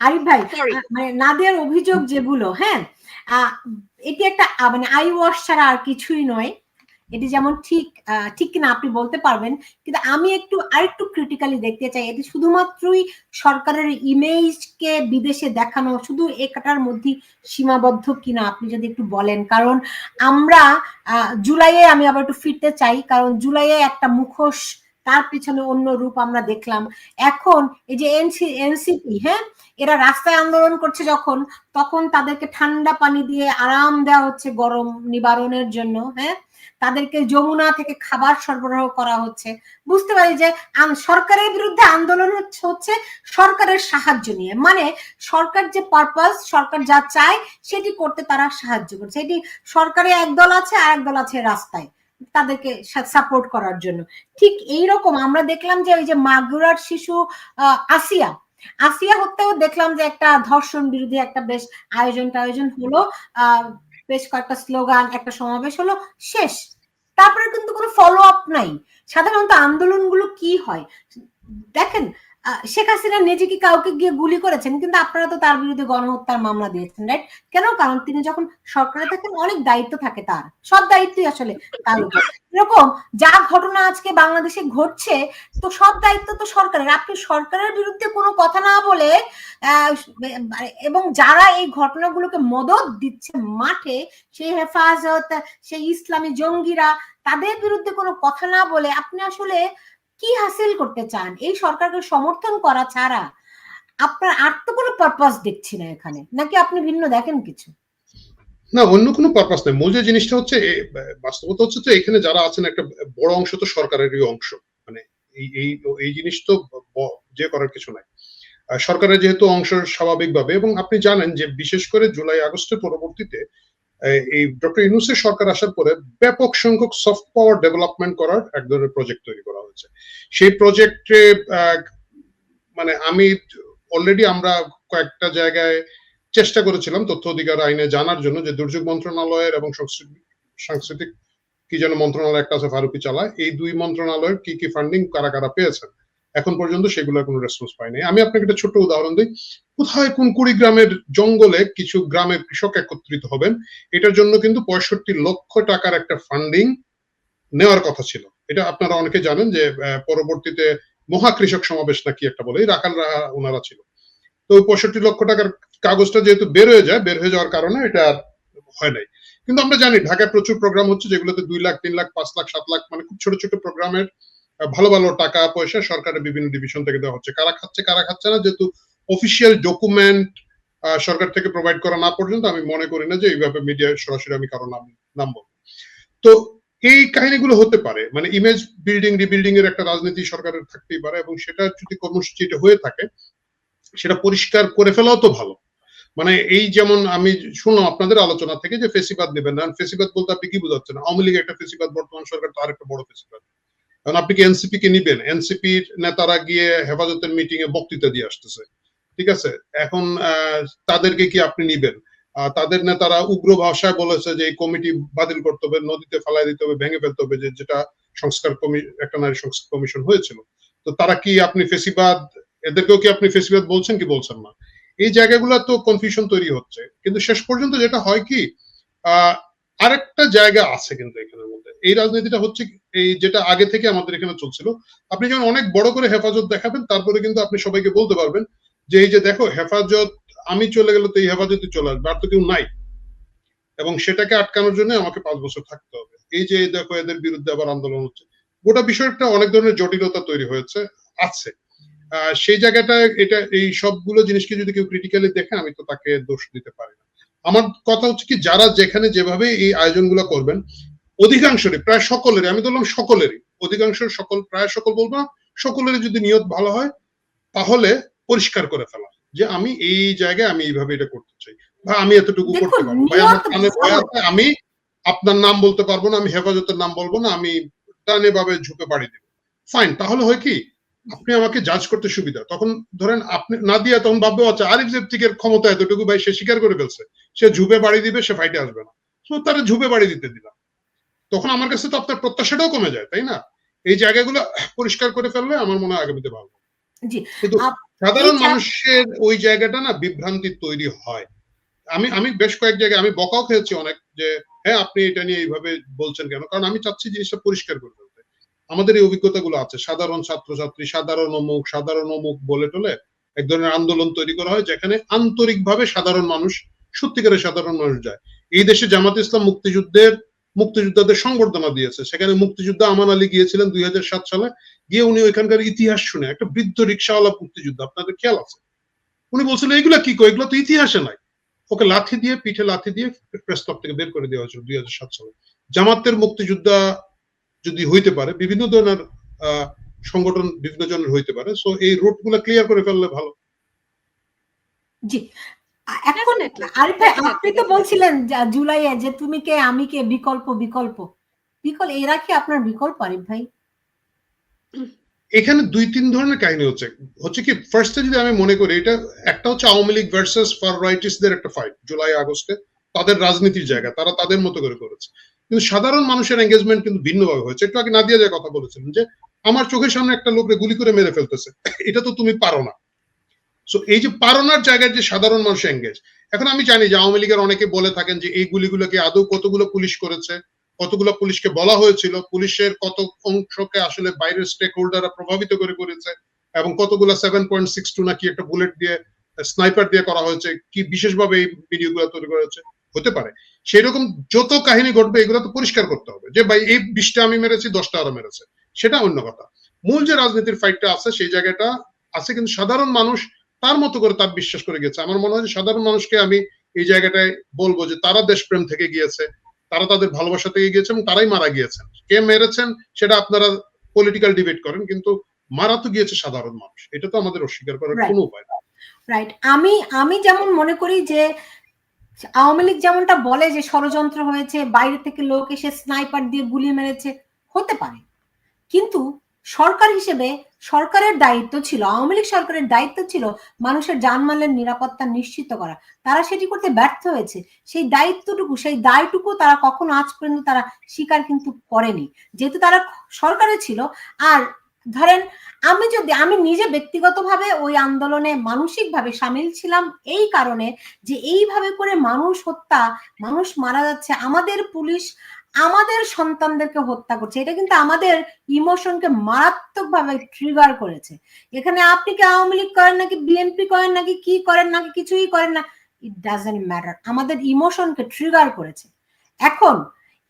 আরিফ ভাই মানে নাদিয়ার অভিযোগ যেগুলো হ্যাঁ এটি একটা মানে আই ওয়াশ ছাড়া আর কিছুই নয়। এটি যেমন ঠিক ঠিক কিনা আপনি বলতে পারবেন কিন্তু আমি একটু আরেকটু ক্রিটিক্যালি দেখতে চাই। এটি শুধুমাত্রই সরকারের ইমেজকে বিদেশে দেখানো শুধু একটার মধ্যে সীমাবদ্ধ কিনা আপনি যদি একটু বলেন। কারণ আমরা আহ, জুলাইয়ে আমি আবার একটু ফিরতে চাই কারণ জুলাইয়ে একটা মুখোশ তার পিছনে অন্য রূপ আমরা দেখলাম। এখন এই যে এনসি এনসিপি হ্যাঁ? এরা রাস্তায় আন্দোলন করছে যখন, তখন তাদেরকে ঠান্ডা পানি দিয়ে আরাম দেওয়া হচ্ছে গরম নিবারণের জন্য হ্যাঁ? তাদেরকে যমুনা থেকে খাবার সরবরাহ করা হচ্ছে। বুঝতে পারি যে সরকারের বিরুদ্ধে আন্দোলন হচ্ছে হচ্ছে সরকারের সাহায্য নিয়ে। মানে সরকার যে পারপাস সরকার যা চায়, সেটি করতে তারা সাহায্য করছে। এটি সরকারে একদল আছে আর একদল আছে রাস্তায়। তাদেরকে সাপোর্ট করার জন্য। ঠিক এই রকম আমরা দেখলাম যে ওই যে মাগুরার শিশু আসিয়া আসিয়া হত্যাও দেখলাম যে একটা ধর্ষণ বিরোধী একটা বেশ আয়োজন আয়োজন হলো বেশ কয়েকটা স্লোগান, একটা সমাবেশ হলো, শেষ। তারপরে কিন্তু কোনো ফলো আপ নাই। সাধারণত আন্দোলনগুলো কি হয়? দেখেন শেখ হাসিনা নিজে কি কাউকে গিয়ে গুলি করেছেন? কিন্তু আপনারা তো তার বিরুদ্ধে গণহত্যার মামলা দিয়েছেন রাইট কেন? কারণ তিনি যখন সরকারে থাকেন অনেক দায়িত্ব থাকে তার। সব দায়িত্বই আসলে এরকম যা ঘটনা আজকে বাংলাদেশে ঘটছে তো সব দায়িত্ব তো সরকারের। আপনি সরকারের বিরুদ্ধে কোনো কথা না বলে আহ, এবং যারা এই ঘটনাগুলোকে মদত দিচ্ছে মাঠে সেই হেফাজত সেই ইসলামী জঙ্গিরা তাদের বিরুদ্ধে কোনো কথা না বলে আপনি আসলে কি হাসিল করতে চান? এই সরকারকে সমর্থন করা ছাড়া আপনার আর তো কোনো পারপাস দেখছি না এখানে। নাকি আপনি ভিন্ন দেখেন কিছু? না, অন্য কোনো পারপাস নেই। মূল যে জিনিসটা হচ্ছে বাস্তবতা হচ্ছে তো এখানে যারা আছেন, একটা বড় অংশ তো সরকারেরই অংশ। মানে এই এই জিনিস তো যে করার কিছু নাই। সরকারের যেহেতু অংশ স্বাভাবিকভাবে, এবং আপনি জানেন যে বিশেষ করে জুলাই, আগস্টের পরবর্তীতে এই ডক্টর ইউনুসের সরকার আসার পরে ব্যাপক সংখ্যক সফট পাওয়ার ডেভেলপমেন্ট করার এক ধরনের প্রজেক্ট তৈরি করা হয়েছে। সেই প্রজেক্টে মানে আমি অলরেডি আমরা কয়েকটা জায়গায় চেষ্টা করেছিলাম তথ্য অধিকার আইনে জানার জন্য যে দুর্যোগ মন্ত্রণালয়ের এবং সাংস্কৃতিক কি যেন মন্ত্রণালয় একটা আছে ফারুকি চালায়, এই দুই মন্ত্রণালয়ের কি কি ফান্ডিং কারা কারা পেয়েছেন, এখন পর্যন্ত সেগুলোর কোনো রেসপন্স পাইনি। আমি আপনাকে একটা ছোট্ট উদাহরণ দিই। কোথায় কোন কুড়িগ্রামের জঙ্গলে কিছু গ্রামের কৃষক একত্রিত হবেন? এটার জন্য কিন্তু পঁয়ষট্টি লক্ষ টাকার একটা ফান্ডিং নেওয়ার কথা ছিল। এটা আপনারা অনেকে জানেন যে পরবর্তীতে মহা কৃষক সমাবেশ নাকি একটা বলে, এই রাখালরা ওনারা ছিল। তো পঁয়ষট্টি লক্ষ টাকার কাগজটা যেহেতু বের হয়ে যায়, বের হয়ে যাওয়ার কারণে এটা আর হয় নাই। কিন্তু আমরা জানি, ঢাকায় প্রচুর প্রোগ্রাম হচ্ছে, যেগুলোতে দুই লাখ, তিন লাখ, পাঁচ লাখ, সাত লাখ মানে খুব ছোট ছোট প্রোগ্রামের ভালো ভালো টাকা, পয়সা সরকারের বিভিন্ন ডিভিশন থেকে দেওয়া হচ্ছে। কারা খাচ্ছে কারা খাচ্ছে না, যেহেতু অফিসিয়াল ডকুমেন্ট সরকার থেকে প্রোভাইড করা না পর্যন্ত আমি মনে করি না যে এইভাবে মিডিয়ায় সরাসরি আমি কারও নাম নাম বলব। তো এই কাহিনীগুলো হতে পারে। মানে ইমেজ বিল্ডিং রিবিল্ডিং এর একটা রাজনীতি সরকারের থাকতেই পারে এবং সেটা যদি কর্মসূচি হয়ে থাকে, সেটা পরিষ্কার করে ফেলাও তো ভালো। মানে এই যেমন আমি শুনলাম আপনাদের আলোচনা থেকে যে ফেসিবাদ নেবেন না ফেসিবাদ বলতে আপনি কি বোঝাচ্ছেন? আওয়ামী লীগ একটা ফেসিবাদ, বর্তমান সরকার তো আরেকটা বড় ফেসিবাদ। কারণ আপনি কি এনসিপি কে নিবেন? এনসিপির নেতারা গিয়ে হেফাজতের মিটিং এ বক্তৃতা দিয়ে আসতেছে। ঠিক আছে? এখন তাদেরকে কি আপনি নিবেন? তাদের নেতারা উগ্র ভাষায় বলেছে যে এই কমিটি বাতিল করতে হবে, নদীতে ফেলাই দিতে হবে, ভেঙে ফেলতে হবে, যে যেটা সংস্কার কমি, একটা নারী সংস্কার কমিশন হয়েছিল। তো তারা কি আপনি ফেসিবাদ, এদেরকেও কি আপনি ফেসিবাদ বলছেন কি বলছেন না? এই জায়গাগুলো তো কনফিউশন তৈরি হচ্ছে। কিন্তু শেষ পর্যন্ত যেটা হয় কি আরেকটা জায়গা আছে কিন্তু এখানের মধ্যে। এই রাজনীতিটা হচ্ছে এই যেটা আগে থেকে আমাদের এখানে চলছিল, আপনি যখন অনেক বড় করে হেফাজত দেখাবেন, তারপরে কিন্তু আপনি সবাইকে বলতে পারবেন যে এই যে দেখো, হেফাজত আমি চলে গেলে তো এই হেফাজতে চলে আসবে, আর তো কেউ নাই। এবং সেটাকে আটকানোর জন্য আমাকে পাঁচ বছর থাকতে হবে। এই যে দেখো এদের বিরুদ্ধে আবার আন্দোলন হচ্ছে। গোটা বিষয়টা অনেক ধরনের জটিলতা তৈরি হয়েছে, আছে। সেই জায়গাটায় এটা, এই সবগুলো জিনিসকে যদি কেউ ক্রিটিক্যালি দেখে, আমি তো তাকে দোষ দিতে পারি না। আমার কথা হচ্ছে কি, যারা যেখানে যেভাবে এই আয়োজনগুলো করবেন, অধিকাংশরই, প্রায় সকলেরই, আমি বললাম সকলেরই, অধিকাংশ সকল, প্রায় সকল বলব সকলেরই যদি নিয়ত ভালো হয়, তাহলে পরিষ্কার করে ফেলা যে আমি এই জায়গায় আমি এইভাবে এটা করতে চাই বা আমি এতটুকু করতে পারব। ভাই আমার কানে ভয় আছে, আমি আপনার নাম বলতে পারব না আমি হেফাজতের নাম বলব না আমি টানে ভাবে ঝুঁকে বাড়ি দেবো। ফাইন তাহলে হয় কি? আপনি আমাকে জাজ করতে সুবিধা। তখন ধরেন আপনি না দিয়ে তখন ভাববে আচ্ছা আরেক জেপটিকের ক্ষমতা এতটুকু ভাই সে স্বীকার করে ফেলছে। সে ঝুপে বাড়ি দিবে সে ফাইটে আসবে না। তো তারা ঝুপে বাড়ি দিতে দিলাম। তখন আমার কাছে তো আপনার প্রত্যাশাটাও কমে যায় তাই না? এই জায়গাগুলো পরিষ্কার করে ফেললে আমার মনে হয় আগামীতে ভালো। কিন্তু সাধারণ মানুষের ওই জায়গাটা না বিভ্রান্তি তৈরি হয়। আমি আমি বেশ কয়েক জায়গায় আমি বকাও খেয়েছি অনেক যে হ্যাঁ আপনি এটা নিয়ে এইভাবে বলছেন কেন? কারণ আমি চাচ্ছি জিনিসটা পরিষ্কার করে ফেলতে আমাদের এই অভিজ্ঞতাগুলো আছে। সাধারণ ছাত্রছাত্রী সাধারণ অমুক সাধারণ অমুক বলে টলে এক ধরনের আন্দোলন তৈরি করা হয় যেখানে আন্তরিকভাবে সাধারণ মানুষ সত্যিকারের সাধারণ মানুষ যায়। এই দেশে জামাত ইসলাম মুক্তিযুদ্ধের মুক্তিযোদ্ধাদের সংবর্ধনা দিয়েছে। সেখানে মুক্তিযোদ্ধা আমান আলী গিয়েছিলেন দুই সালে। গিয়ে উনি ওইখানকার ইতিহাস শুনে, একটা বৃদ্ধ রিক্সাওয়ালা মুক্তিযুদ্ধ, আপনাদের খেয়াল আছে? উনি বলছিলেন এগুলা কি কো এগুলো তো ইতিহাসে নাই। ওকে লাথি দিয়ে, পিঠে লাথি দিয়ে প্রেস থেকে বের করে দেওয়া হয়েছিল দুই সালে। জামাতের মুক্তিযোদ্ধা যদি হইতে পারে, বিভিন্ন ধরনের সংগঠন বিভিন্ন জনের হইতে পারে সো এই রোডগুলা ক্লিয়ার করে ফেললে ভালো। জি। এখন আরিফ ভাই আপনি তো বলছিলেন জুলাইয়ে যে তুমি কে আমি কে বিকল্প বিকল্প। বিকল্প এরা কি আপনার বিকল্প আরিফ ভাই? এখানে দুই তিন ধরনের কাহিনী হচ্ছে। হচ্ছে কি ফার্স্টে যদি আমি মনে করি এটা একটা হচ্ছে আওয়ামী লীগ ভার্সেস ফার রাইটিসদের একটা ফাইট জুলাই আগস্টে। তাদের রাজনীতির জায়গা তারা তাদের মতো করে করেছে। কিন্তু সাধারণ মানুষের এঙ্গেজমেন্ট কিন্তু ভিন্নভাবে হয়েছে। একটু আগে নাদিয়া যায় কথা বলেছিলেন যে আমার চোখের সামনে একটা লোকরে গুলি করে মেরে ফেলতেছে। এটা তো তুমি পারো না। সো এই যে পারোনার জায়গায় যে সাধারণ মানুষ এঙ্গেজ এখন আমি জানি যে আওয়ামী লীগের অনেকে বলে থাকেন যে এই গুলিগুলোকে আদৌ কতগুলো পুলিশ করেছে, কতগুলো পুলিশকে বলা হয়েছিল, পুলিশের কত অংশকে আসলে বাইরের স্টেক হোল্ডাররা প্রভাবিত করে করেছে, এবং কতগুলো সেভেন পয়েন্ট সিক্স টু নাকি একটা বুলেট দিয়ে স্নাইপার দিয়ে করা হয়েছে, কি বিশেষভাবে এই ভিডিওগুলো তৈরি করা হয়েছে হতে পারে। সেই রকম যত কাহিনী ঘটবে, এগুলো তো পরিষ্কার করতে হবে, যে ভাই এই বিশটা আমি মেরেছি, দশটা আরও মেরেছে, সেটা অন্য কথা। মূল যে রাজনীতির ফাইটটা আছে, সেই জায়গাটা আছে, কিন্তু সাধারণ মানুষ তার মতো করে তার বিশ্বাস করে গেছে। আমার মনে হয় যে সাধারণ মানুষকে আমি এই জায়গাটায় বলব যে তারা দেশপ্রেম থেকে গিয়েছে তারা তাদের ভালোবাসা থেকে গিয়েছে এবং তারাই মারা গিয়েছেন। কে মেরেছেন সেটা আপনারা পলিটিক্যাল ডিবেট করেন কিন্তু মারা তো গিয়েছে সাধারণ মানুষ। এটা তো আমাদের অস্বীকার করার কোনো উপায় না রাইট আমি আমি যেমন মনে করি যে আওয়ামী লীগ যেমনটা বলে যে ষড়যন্ত্র হয়েছে বাইরে থেকে লোক এসে স্নাইপার দিয়ে গুলি মেরেছে হতে পারে। কিন্তু সরকার হিসেবে সরকারের দায়িত্ব ছিল, আওয়ামী লীগ সরকারের দায়িত্ব ছিল মানুষের জানমালের নিরাপত্তা নিশ্চিত করা। তারা সেটি করতে ব্যর্থ হয়েছে। সেই দায়িত্বটুকু, সেই দায়টুকু তারা কখনো আজ পর্যন্ত তারা স্বীকার কিন্তু করেনি। যেহেতু তারা সরকারে ছিল, আর ধরেন আমি যদি, আমি নিজে ব্যক্তিগতভাবে ওই আন্দোলনে মানসিকভাবে সামিল ছিলাম এই কারণে যে এইভাবে করে মানুষ হত্যা, মানুষ মারা যাচ্ছে, আমাদের পুলিশ আমাদের সন্তানদেরকে হত্যা করছে। এটা কিন্তু আমাদের ইমোশনকে মারাত্মকভাবে ট্রিগার করেছে। এখানে আপনি কি আওয়ামী লীগ করেন নাকি বিএনপি করেন নাকি কি করেন নাকি কিছুই করেন না ইট ডাজেন্ট ম্যাটার আমাদের ইমোশনকে ট্রিগার করেছে। এখন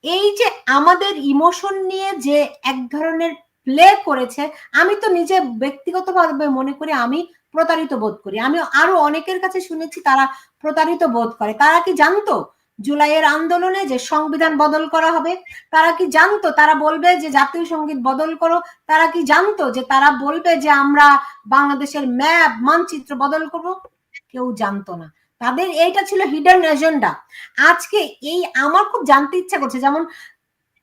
এই যে আমাদের ইমোশন নিয়ে যে এক ধরনের প্লে করেছে, আমি তো নিজে ব্যক্তিগতভাবে মনে করি, আমি প্রতারিত বোধ করি। আমি আরও অনেকের কাছে শুনেছি তারা প্রতারিত বোধ করে। তারা কি জানতো জুলাইয়ের আন্দোলনে যে সংবিধান বদল করা হবে, তারা কি জানতো? তারা বলবে যে জাতীয় সংগীত বদল করো। তারা কি জানতো যে তারা বলবে যে আমরা বাংলাদেশের ম্যাপ, মানচিত্র বদল করব? কেউ জানতো না। তাদের এইটা ছিল হিডেন এজেন্ডা আজকে এই আমার খুব জানতে ইচ্ছা করছে, যেমন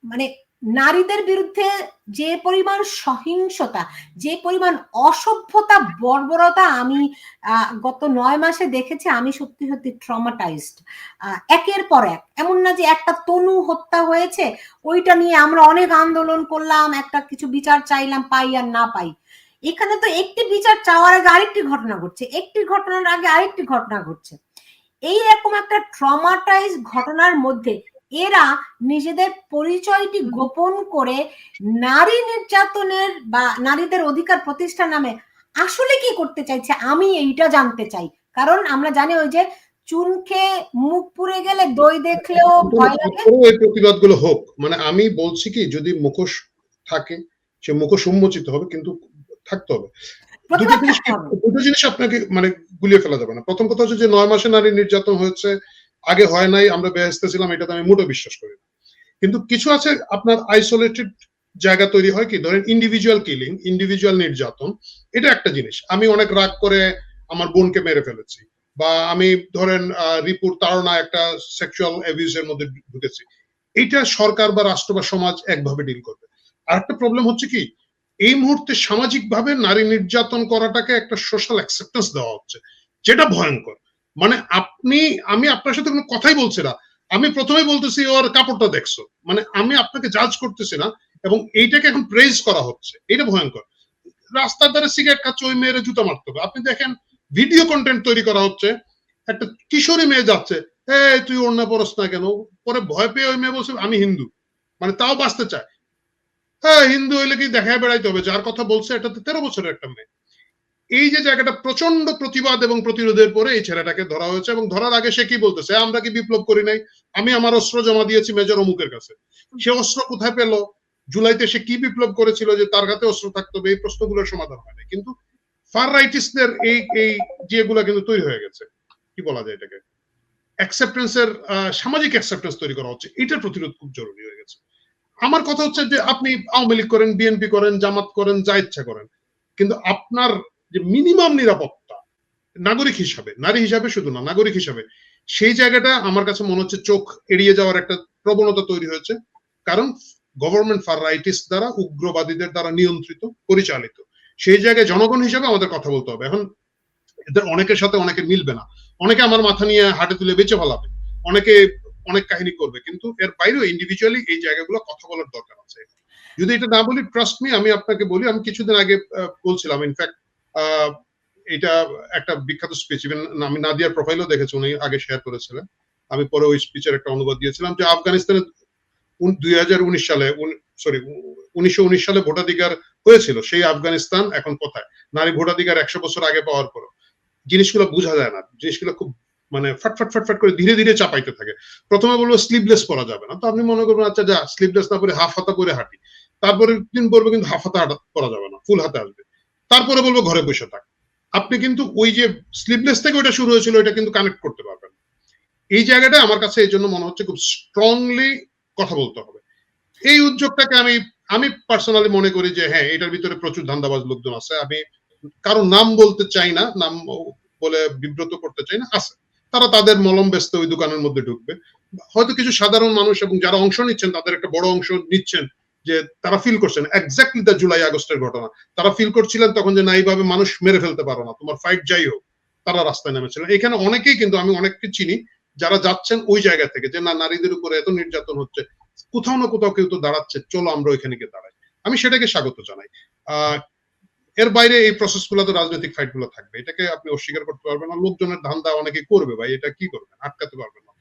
মানে নারীদের বিরুদ্ধে যে পরিমাণ সহিংসতা, যে পরিমাণ অসভ্যতা, বর্বরতা আমি গত নয় মাসে দেখেছি, আমি সত্যি সত্যি ট্রমাটাইজড একের পর এক। এমন না যে একটা তনু হত্যা হয়েছে, ওইটা নিয়ে আমরা অনেক আন্দোলন করলাম, একটা কিছু বিচার চাইলাম, পাই আর না পাই। এখানে তো একটি বিচার চাওয়ার আগে আরেকটি ঘটনা ঘটছে, একটি ঘটনার আগে আরেকটি ঘটনা ঘটছে। এই রকম একটা ট্রমাটাইজ ঘটনার মধ্যে এরা নিজেদের পরিচয়টি গোপন করে নারী নির্যাতনের বা নারীদের অধিকার প্রতিষ্ঠা নামে আসলে কি করতে চাইছে? আমি এইটা জানতে চাই। কারণ আমরা জানি ওই যে চুনকে মুখ পুড়ে গেলে দই দেখলেও ভয় লাগে। এই প্রতিবাদগুলো হোক। মানে আমি বলছি কি যদি মুখোশ থাকে সে মুখোশ উন্মোচিত হবে কিন্তু থাকতে হবে। দুটো জিনিস আপনাকে মানে গুলিয়ে ফেলা যাবে না। প্রথম কথা হচ্ছে যে নয় মাসে নারী নির্যাতন হয়েছে আগে হয় নাই, আমরা বেহেস্তে ছিলাম, এটাতে আমি মোটেও বিশ্বাস করি কিন্তু কিছু আছে, আপনার আইসোলেটেড জায়গা তৈরি হয় কি? ধরেন ইন্ডিভিজুয়াল কিলিং ইন্ডিভিজুয়াল নির্যাতন, এটা একটা জিনিস। আমি অনেক রাগ করে আমার বোনকে মেরে ফেলেছি, বা আমি ধরেন রিপুর তাড়না একটা সেক্সুয়াল অ্যাবিউজের মধ্যে ঢুকেছি। এটা সরকার বা রাষ্ট্র বা সমাজ একভাবে ডিল করবে। আর একটা প্রবলেম হচ্ছে কি? এই মুহূর্তে সামাজিকভাবে নারী নির্যাতন করাটাকে একটা সোশ্যাল অ্যাকসেপ্টেন্স দেওয়া হচ্ছে, যেটা ভয়ঙ্কর। মানে আপনি, আমি আপনার সাথে কোনো কথাই বলছি না। আমি প্রথমেই বলতেছি, ওর কাপড়টা দেখছ। মানে আমি আপনাকে জাজ করতেছি না এবং এইটাকে এখন প্রেজ করা হচ্ছে। এটা ভয়ঙ্কর। রাস্তার ধারে সিগারেট খাচ্ছে, ওই মেয়ের জুতা মারতে হবে। আপনি দেখেন ভিডিও কন্টেন্ট তৈরি করা হচ্ছে। একটা কিশোরী মেয়ে যাচ্ছে, এই, তুই অন্য পরস না কেন? পরে ভয় পেয়ে ওই মেয়ে বলছে, আমি হিন্দু। মানে তাও বাঁচতে চায়। হ্যাঁ হিন্দু হইলে কি দেখায় বেড়াইতে হবে? যার কথা বলছে, এটা তো তেরো বছরের একটা মেয়ে। এই যে জায়গাটা প্রচণ্ড প্রতিবাদ এবং প্রতিরোধের পরে এই ছেলেটাকে ধরা হয়েছে এবং ধরার আগে সে কি বলতেছে? আমরা কি বিপ্লব করি নাই? আমি আমার অস্ত্র জমা দিয়েছি মেজর অমুকের কাছে। সে অস্ত্র কোথায় পেল? জুলাইতে সে কি বিপ্লব করেছিল যে তার হাতে অস্ত্র থাকতে হবে? এই প্রশ্নগুলোর সমাধান হয় না কিন্তু ফার রাইটিস্টদের এই এই যেগুলো কিন্তু তৈরি হয়ে গেছে। কি বলা যায় এটাকে? অ্যাকসেপ্টেন্সের সামাজিক অ্যাকসেপ্টেন্স তৈরি করা হচ্ছে। এটার প্রতিরোধ খুব জরুরি হয়ে গেছে। আমার কথা হচ্ছে যে আপনি আওয়ামী লীগ করেন, বিএনপি করেন, জামাত করেন, যা ইচ্ছা করেন। কিন্তু আপনার যে মিনিমাম নিরাপত্তা, নাগরিক হিসাবে, নারী হিসাবে শুধু না, নাগরিক হিসাবে, সেই জায়গাটা আমার কাছে মনে হচ্ছে চোখ এড়িয়ে যাওয়ার একটা প্রবণতা তৈরি হয়েছে। কারণ গভর্নমেন্ট ফার রাইটিস দ্বারা, উগ্রবাদীদের দ্বারা নিয়ন্ত্রিত, পরিচালিত। সেই জায়গায় জনগণ হিসাবে আমাদের কথা বলতে হবে। এখন এদের অনেকের সাথে অনেকে মিলবে না। অনেকে আমার মাথা নিয়ে হাটে তুলে বেঁচে ফেলাবে। অনেকে অনেক কাহিনী করবে। কিন্তু এর বাইরেও ইন্ডিভিজুয়ালি এই জায়গাগুলো কথা বলার দরকার আছে। যদি এটা না বলি ট্রাস্ট মি আমি আপনাকে বলি, আমি কিছুদিন আগে বলছিলাম ইনফ্যাক্ট এটা একটা বিখ্যাত স্পিচ ইভেন আমি নাদিয়ার প্রোফাইলও দেখেছি, উনি আগে শেয়ার করেছিলেন। আমি পরে ওই স্পিচের একটা অনুবাদ দিয়েছিলাম যে আফগানিস্তানে দুই হাজার উনিশ সালে সরি উনিশশো উনিশ সালে ভোটাধিকার হয়েছিল, সেই আফগানিস্তান এখন কোথায়? নারী ভোটাধিকার একশো বছর আগে পাওয়ার পর জিনিসগুলো বোঝা যায় না, জিনিসগুলো খুব মানে ফাটফাট ফাটফাট করে ধীরে ধীরে চাপাইতে থাকে। প্রথমে বলব স্লিভলেস পরা যাবে না। তো আপনি মনে করবেন আচ্ছা যা স্লিভলেস না পরে হাফ হাতা করে হাঁটি। তারপরে দিন পরবে কিন্তু হাফ হাতা করা যাবে না ফুল হাতে আসবে। তারপরে বলব ঘরে বসে থাক। আপনি কিন্তু ওই যে স্লিভলেস থেকে ওটা শুরু হয়েছিল এটা কিন্তু কানেক্ট করতে পারবেন এই জায়গাটা আমার কাছে এই জন্য মনে হচ্ছে খুব স্ট্রংলি কথা বলতে হবে। এই উদ্যোগটাকে আমি আমি পার্সোনালি মনে করি যে হ্যাঁ এটার ভিতরে প্রচুর ধান্দাবাজ লোকজন আছে। আমি কারও নাম বলতে চাই না, নাম বলে বিব্রত করতে চাই না, আছে। তারা তাদের মলম ব্যস্ত ওই দোকানের মধ্যে ঢুকবে। হয়তো কিছু সাধারণ মানুষ এবং যারা অংশ নিচ্ছেন, তাদের একটা বড় অংশ নিচ্ছেন যে তারা ফিল করছেন এক্স্যাক্টলি দ্য জুলাই আগস্টের ঘটনা। তারা ফিল করছিলেন তখন যে, না, এইভাবে মানুষ মেরে ফেলতে পারো না। তোমার ফাইট যাই হোক, তারা রাস্তায় নেমেছিলেন। এখানে অনেকেই কিন্তু, আমি অনেককে চিনি, যারা যাচ্ছেন ওই জায়গা থেকে যে, না, নারীদের উপরে এত নির্যাতন হচ্ছে। কোথাও না কোথাও কেউ তো দাঁড়াচ্ছে। চলো, আমরা ওইখানে গিয়ে দাঁড়াই। আমি সেটাকে স্বাগত জানাই। এর বাইরে এই প্রসেসগুলো তো রাজনৈতিক ফাইটগুলো থাকবে। এটাকে আপনি অস্বীকার করতে পারবেন না। লোকজনের ধান্দা অনেকে করবে ভাই। এটা কি করবেন? আটকাতে পারবেন না।